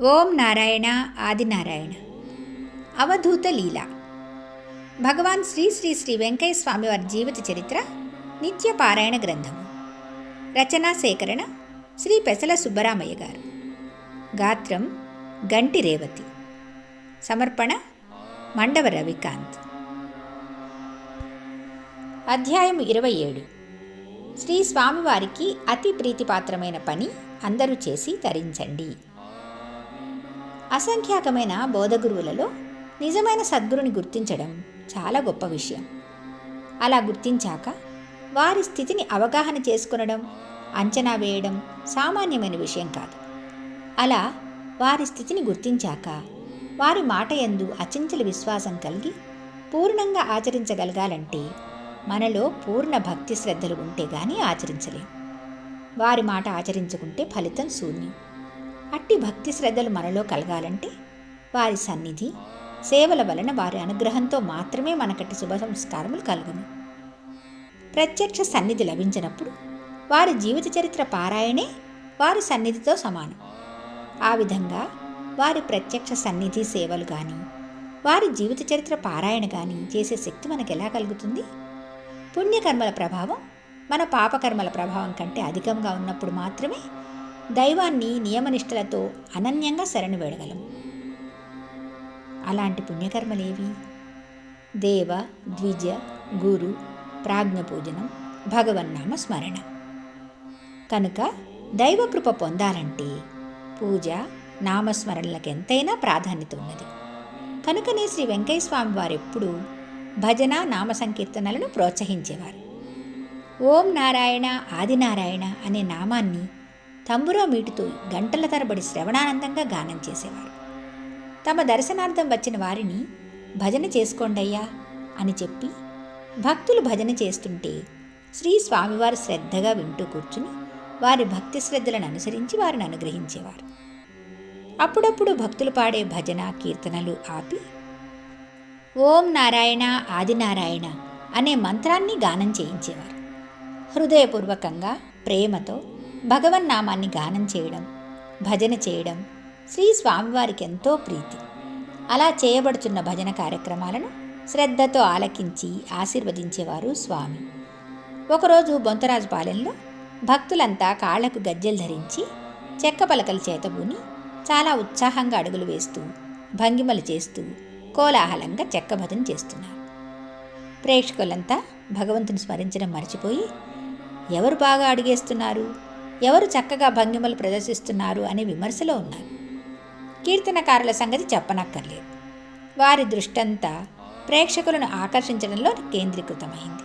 ఓం నారాయణ ఆదినారాయణ. అవధూత లీల. భగవాన్ శ్రీ శ్రీ శ్రీ వెంకయ్య స్వామి వారి జీవిత చరిత్ర నిత్య పారాయణ గ్రంథము. రచనా సేకరణ శ్రీ పెసల సుబ్బరామయ్య గారు. గాత్రం గంటి రేవతి. సమర్పణ మండవ రవికాంత్. అధ్యాయం ఇరవై ఏడు. శ్రీ స్వామివారికి అతి ప్రీతిపాత్రమైన పని అందరూ చేసి తరించండి. అసంఖ్యాకమైన బోధగురువులలో నిజమైన సద్గురుని గుర్తించడం చాలా గొప్ప విషయం. అలా గుర్తించాక వారి స్థితిని అవగాహన చేసుకునడం అంచనా వేయడం సామాన్యమైన విషయం కాదు. అలా వారి స్థితిని గుర్తించాక వారి మాట ఎందు అచంచల విశ్వాసం కలిగి పూర్ణంగా ఆచరించగలగాలంటే మనలో పూర్ణ భక్తి శ్రద్ధలు ఉంటే గానీ ఆచరించలేం. వారి మాట ఆచరించుకుంటే ఫలితం శూన్యం. అట్టి భక్తి శ్రద్ధలు మనలో కలగాలంటే వారి సన్నిధి సేవల వలన వారి అనుగ్రహంతో మాత్రమే మనకట్టి శుభ సంస్కారములు కలుగును. ప్రత్యక్ష సన్నిధి లభించినప్పుడు వారి జీవిత చరిత్ర పారాయణే వారి సన్నిధితో సమానం. ఆ విధంగా వారి ప్రత్యక్ష సన్నిధి సేవలు కానీ వారి జీవిత చరిత్ర పారాయణ కానీ చేసే శక్తి మనకు ఎలా కలుగుతుంది? పుణ్యకర్మల ప్రభావం మన పాపకర్మల ప్రభావం కంటే అధికంగా ఉన్నప్పుడు మాత్రమే దైవాన్ని నియమనిష్టలతో అనన్యంగా శరణు వేడగలం. అలాంటి పుణ్యకర్మలేవి? దేవ ద్విజ గురు ప్రాజ్ఞ పూజనం భగవన్నామ స్మరణ. కనుక దైవకృప పొందాలంటే పూజ నామస్మరణలకు ఎంతైనా ప్రాధాన్యత ఉన్నది. కనుకనే శ్రీ వెంకయ్య స్వామి వారు ఎప్పుడూ భజన నామ సంకీర్తనలను ప్రోత్సహించేవారు. ఓం నారాయణ ఆదినారాయణ అనే నామాన్ని తంబురా మీటుతో గంటల తరబడి శ్రవణానందంగా గానం చేసేవారు. తమ దర్శనార్థం వచ్చిన వారిని భజన చేసుకోండయ్యా అని చెప్పి భక్తులు భజన చేస్తుంటే శ్రీ స్వామివారు శ్రద్ధగా వింటూ కూర్చుని వారి భక్తి శ్రద్ధలను అనుసరించి వారిని అనుగ్రహించేవారు. అప్పుడప్పుడు భక్తులు పాడే భజన కీర్తనలు ఆపి ఓం నారాయణ ఆదినారాయణ అనే మంత్రాన్ని గానం చేయించేవారు. హృదయపూర్వకంగా ప్రేమతో భగవన్నామాన్ని గానం చేయడం భజన చేయడం శ్రీ స్వామివారికి ఎంతో ప్రీతి. అలా చేయబడుతున్న భజన కార్యక్రమాలను శ్రద్ధతో ఆలకించి ఆశీర్వదించేవారు స్వామి. ఒకరోజు బొంతరాజుపాలెంలో భక్తులంతా కాళ్ళకు గజ్జెలు ధరించి చెక్క పలకలు చేతబూని చాలా ఉత్సాహంగా అడుగులు వేస్తూ భంగిమలు చేస్తూ కోలాహలంగా చెక్క భజన చేస్తున్నారు. ప్రేక్షకులంతా భగవంతుని స్మరించడం మర్చిపోయి ఎవరు బాగా అడిగేస్తున్నారు? ఎవరు చక్కగా భంగిమలు ప్రదర్శిస్తున్నారు అనే విమర్శలో ఉన్నారు. కీర్తనకారుల సంగతి చెప్పనక్కర్లేదు. వారి దృష్టంతా ప్రేక్షకులను ఆకర్షించడంలో కేంద్రీకృతమైంది.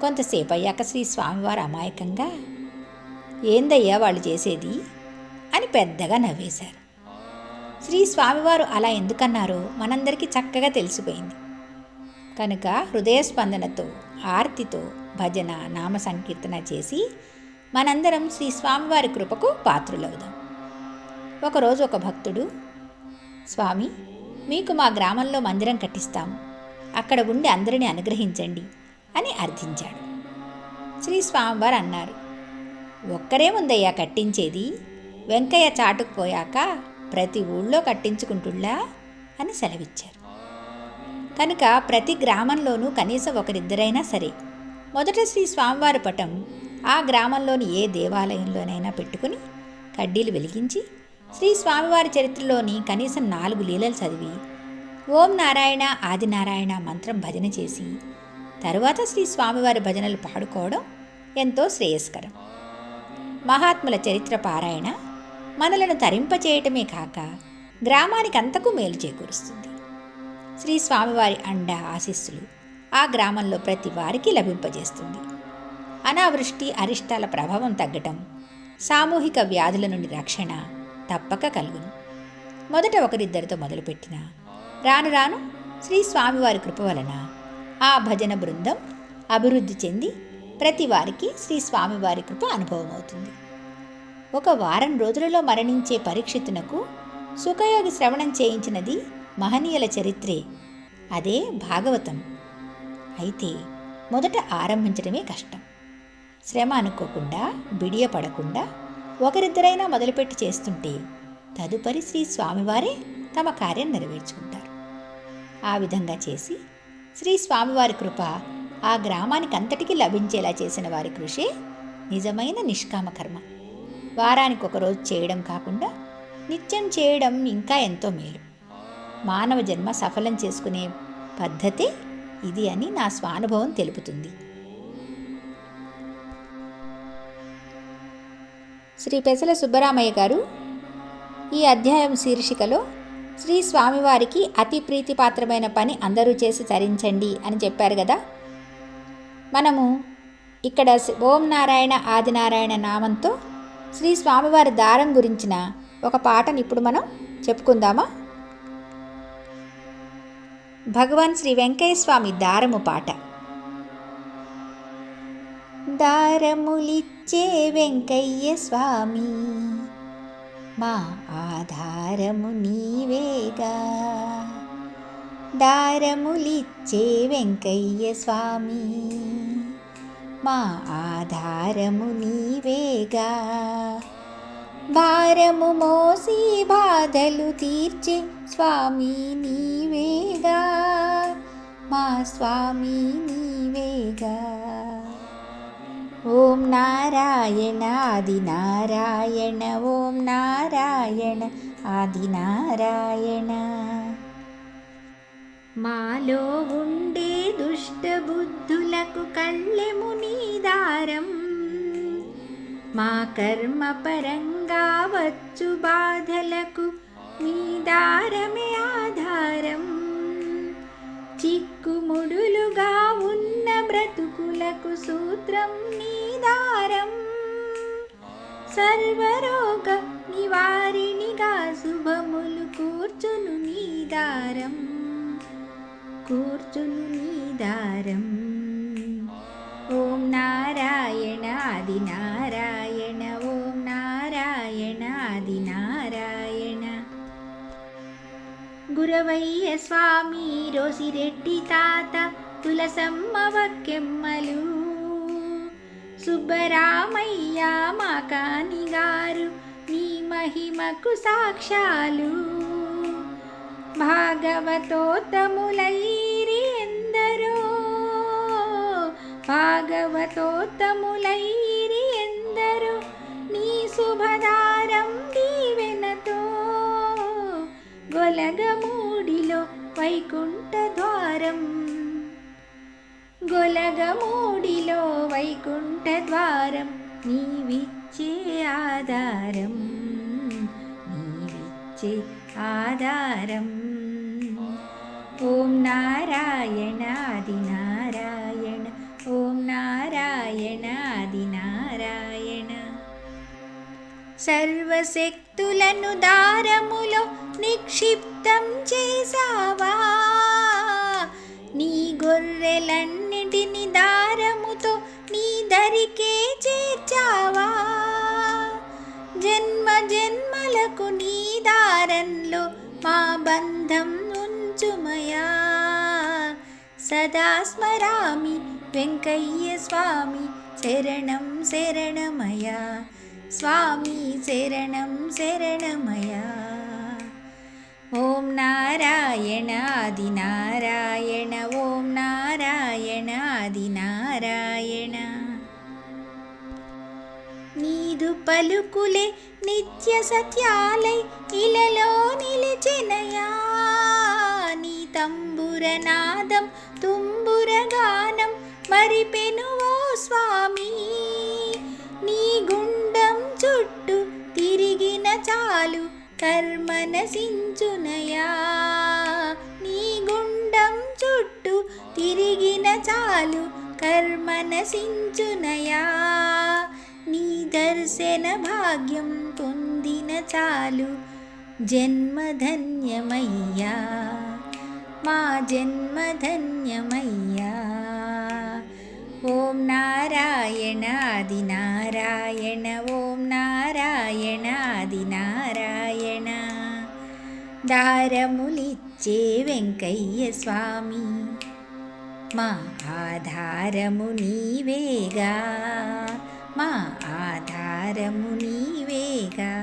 కొంతసేపు అయ్యాక శ్రీ స్వామివారు అమాయకంగా ఏందయ్యా వాళ్ళు చేసేది? అని పెద్దగా నవ్వేశారు. శ్రీ స్వామివారు అలా ఎందుకన్నారో మనందరికీ చక్కగా తెలిసిపోయింది. కనుక హృదయస్పందనతో ఆర్తితో భజన నామ సంకీర్తన చేసి మనందరం శ్రీ స్వామివారి కృపకు పాత్రులవుదాం. ఒకరోజు ఒక భక్తుడు స్వామి మీకు మా గ్రామంలో మందిరం కట్టిస్తాం. అక్కడ ఉండి అందరిని అనుగ్రహించండి అని అర్థించాడు. శ్రీ స్వామివారు అన్నారు ఒక్కరే ఉందయ్యా కట్టించేది? వెంకయ్య చాటుకుపోయాక ప్రతి ఊళ్ళో కట్టించుకుంటుళ్ళా? అని సెలవిచ్చారు. కనుక ప్రతి గ్రామంలోనూ కనీసం ఒకరిద్దరైనా సరే మొదట శ్రీ స్వామివారి పటం ఆ గ్రామంలోని ఏ దేవాలయంలోనైనా పెట్టుకుని కడ్డీలు వెలిగించి శ్రీ స్వామివారి చరిత్రలోని కనీసం నాలుగు లీలలు చదివి ఓం నారాయణ ఆదినారాయణ మంత్రం భజన చేసి తరువాత శ్రీ స్వామివారి భజనలు పాడుకోవడం ఎంతో శ్రేయస్కరం. మహాత్ముల చరిత్ర పారాయణ మనలను తరింపచేయటమే కాక గ్రామానికి అంతకు మేలు చేకూరుస్తుంది. శ్రీ స్వామివారి అండ ఆశీస్సులు ఆ గ్రామంలో ప్రతి వారికి లభింపజేస్తుంది. అనావృష్టి అరిష్టాల ప్రభావం తగ్గటం సామూహిక వ్యాధుల నుండి రక్షణ తప్పక కలుగును. మొదట ఒకరిద్దరితో మొదలుపెట్టిన రాను రాను శ్రీ స్వామివారి కృప వలన ఆ భజన బృందం అభివృద్ధి చెంది ప్రతి వారికి శ్రీ స్వామివారి కృప అనుభవం అవుతుంది ఒక వారం రోజులలో మరణించే పరీక్షితునకు సుఖయోగి శ్రవణం చేయించినది మహనీయుల చరిత్రే. అదే భాగవతం. అయితే మొదట ఆరంభించడమే కష్టం. శ్రమ అనుకోకుండా బిడియపడకుండా ఒకరిద్దరైనా మొదలుపెట్టి చేస్తుంటే తదుపరి శ్రీ స్వామివారే తమ కార్యం నెరవేర్చుకుంటారు. ఆ విధంగా చేసి శ్రీ స్వామివారి కృప ఆ గ్రామానికి అంతటికీ లభించేలా చేసిన వారి కృషి నిజమైన నిష్కామ కర్మ. వారానికి ఒకరోజు చేయడం కాకుండా నిత్యం చేయడం ఇంకా ఎంతో మేలు. మానవ జన్మ సఫలం చేసుకునే పద్ధతి ఇది అని నా స్వానుభవం తెలుపుతుంది. శ్రీ పెసల సుబ్బరామయ్య గారు ఈ అధ్యాయం శీర్షికలో శ్రీ స్వామివారికి అతి ప్రీతిపాత్రమైన పని అందరూ చేసి తరించండి అని చెప్పారు కదా. మనము ఇక్కడ ఓం నారాయణ ఆదినారాయణ నామంతో శ్రీ స్వామివారి దారం గురించిన ఒక పాటను ఇప్పుడు మనం చెప్పుకుందామా? భగవాన్ శ్రీ వెంకయ్య స్వామి దారము పాట. దారములిచ్చే వెంకయ్య స్వామి. మా ఆధారము నీవేగా. దారములిచ్చే వెంకయ్య స్వామి. మా ఆధారము నీవేగా. భారము మోసి బాధలు తీర్చే స్వామి నీవేగా. మా స్వామి నీవేగా. ఓం నారాయణ ఆది నారాయణ ఓం నారాయణ ఆది నారాయణ మాలో ఉండే దుష్ట బుద్ధులకు కళ్ళెము నీదారం మా కర్మ పరంగా వచ్చు బాధలకు మీ దారమే ఆధారం చిక్కుముడులుగా ఉన్న బ్రతుకులకు సూత్రం నీదారం సర్వరోగ నివారిణిగా శుభములు కూర్చును నీదారం కూర్చును నీదారం ఓం నారాయణ ఆదినా గురవయ్య స్వామి రోసిరెడ్డి తాత తులసమ్మ వక్కెమ్మలు. సుబ్బరామయ్య మా కానిగారు నీ మహిమకు సాక్ష్యాలు భాగవతోత్తములైరి ఎందరో భాగవతోత్తములైరి ఎందరో నీ శుభదారం దీవెనతో గొలగ వైకుంఠ ద్వారం. గొలగమూడిలో వైకుంఠ ద్వారం. నీవిచ్చే ఆధారం నీవిచ్చే ఆధారం. ఓం నారాయణాది నారాయణ ఓం నారాయణాది నారాయణ. సర్వశక్తులను దారములో నిక్షిప్తం చేసావా నీ గొర్రెలన్నిటిని దారముతో నీ దరికే చేర్చావా? జన్మ జన్మలకు నీ దారంలో మా బంధం ఉంచుమయా? సదా స్మరామి వెంకయ్య స్వామి శరణం శరణమయా? స్వామి శరణం శరణమయా? ఓం నారాయణ ఆది నారాయణ ఓం నారాయణ ఆది నారాయణ నీదు పలుకులే నిత్య సత్యాలై ఇలలో నిలిచెనయా. నీ తంబురనాదం తుంబురగానం మరిపెను ఓ స్వామి. కర్మనసించునయా నీ గుండం చుట్టూ తిరిగిన చాలు కర్మనసించునయా నీ దర్శన భాగ్యం పొందిన చాలు జన్మధన్యమయ్యా. మా జన్మధన్యమయ్యా. ఓం నారాయణ ఆది నారాయణ ఓ దారములిచ్చే వెంకయ్య స్వామి మా ఆధారము నీవేగా మా ఆధారము నీవేగా.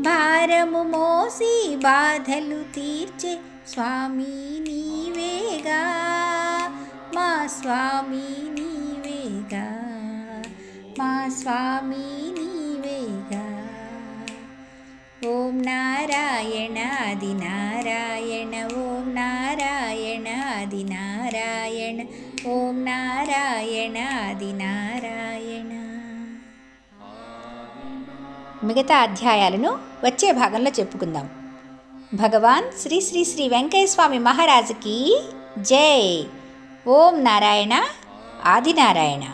భారము మోసి బాధలు తీర్చే స్వామి నీవేగా మా స్వామి నీవేగా. మా స్వామి నీ ఓం నారాయణ ఆది నారాయణ ఓం నారాయణ ఆది నారాయణ ఓం నారాయణ ఆది నారాయణ. మిగతా అధ్యాయాలను వచ్చే భాగంలో చెప్పుకుందాం. భగవాన్ శ్రీ శ్రీ శ్రీ వెంకయ్య స్వామి మహారాజుకి జై. ఓం నారాయణ ఆది నారాయణ